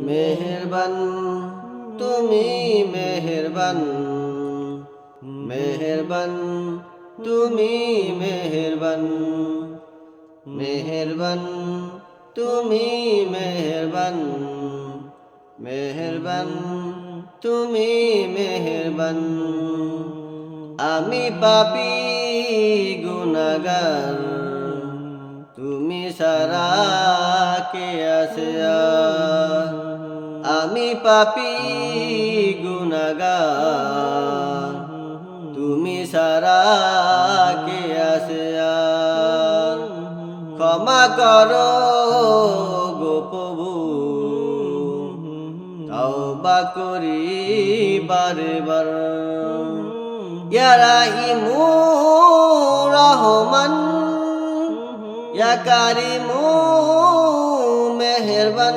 মেহেরবান তুমি মেহেরবান মেহেরবান তুমি মেহেরবান মেহেরবান তুমি মেহেরবান মেহেরবান তুমি মেহেরবান আমি পাপি গুনাগার তুমি সারা কে আছে আর? আমি পাপি গুনাগার। তুমি সারা কে আর? ক্ষমা করো গো প্রভু। তওবা করি বারে বার ইয়া রাহিমু রহমান। ইয়া কারিমু মেহেরবান।